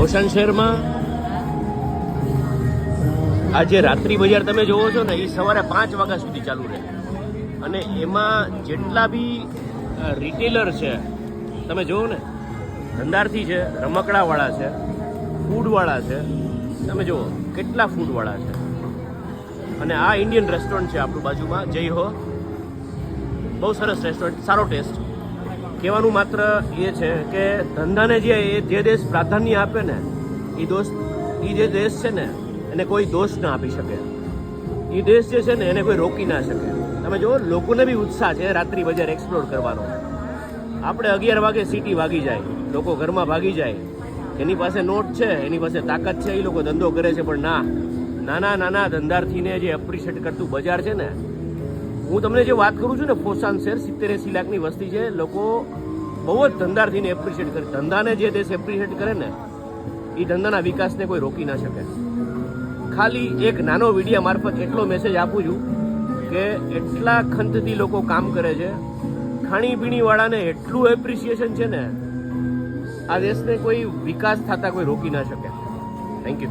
Ocean શહેરમાં આ જે રાત્રિ બજાર તમે જોવો છો ને, એ સવારે પાંચ વાગ્યા સુધી ચાલુ રહે. અને એમાં જેટલા બી રિટેલર છે, તમે જોવો ને, ધંધારથી છે, રમકડાવાળા છે ફૂડવાળા છે, તમે જુઓ કેટલા ફૂડવાળા છે. અને આ ઇન્ડિયન રેસ્ટોરન્ટ છે આપણું બાજુમાં, જય હો. બહુ સરસ રેસ્ટોરન્ટ સારો ટેસ્ટ કહેવાનું માત્ર એ છે કે ધંધાને જે એ જે દેશ પ્રાધાન્ય આપે ને એ દોષ એ જે દેશ છે ને, એને કોઈ દોષ ના આપી શકે. એ દેશ જે છે ને, એને કોઈ રોકી ના શકે. તમે જુઓ, લોકોને બી ઉત્સાહ છે રાત્રિ બજાર એક્સપ્લોર કરવાનો. આપણે અગિયાર વાગે સિટી ભાગી જાય, લોકો ઘરમાં ભાગી જાય. એની પાસે નોટ છે, એની પાસે તાકાત છે એ લોકો ધંધો કરે છે, પણ ના. નાના નાના ધંધાર્થીને જે એપ્રિશિએટ કરતું બજાર છે ને હું તમને જે વાત કરું છું ને, ફોસાન શેર સિત્તેર એસી લાખની વસ્તી છે, લોકો બહુ જ ધંધાર્થીને એપ્રિશિએટ કરે. ધંધાને જે દેશ એપ્રિશિએટ કરે ને એ ધંધાના વિકાસને કોઈ રોકી ના શકે. ખાલી એક નાનો વિડીયા મારફત એટલો મેસેજ આપું છું કે એટલા ખંતથી લોકો કામ કરે છે. ખાણીપીણીવાળાને એટલું એપ્રિસિએશન છે ને, આ દેશને કોઈ વિકાસ થતા કોઈ રોકી ના શકે. Thank you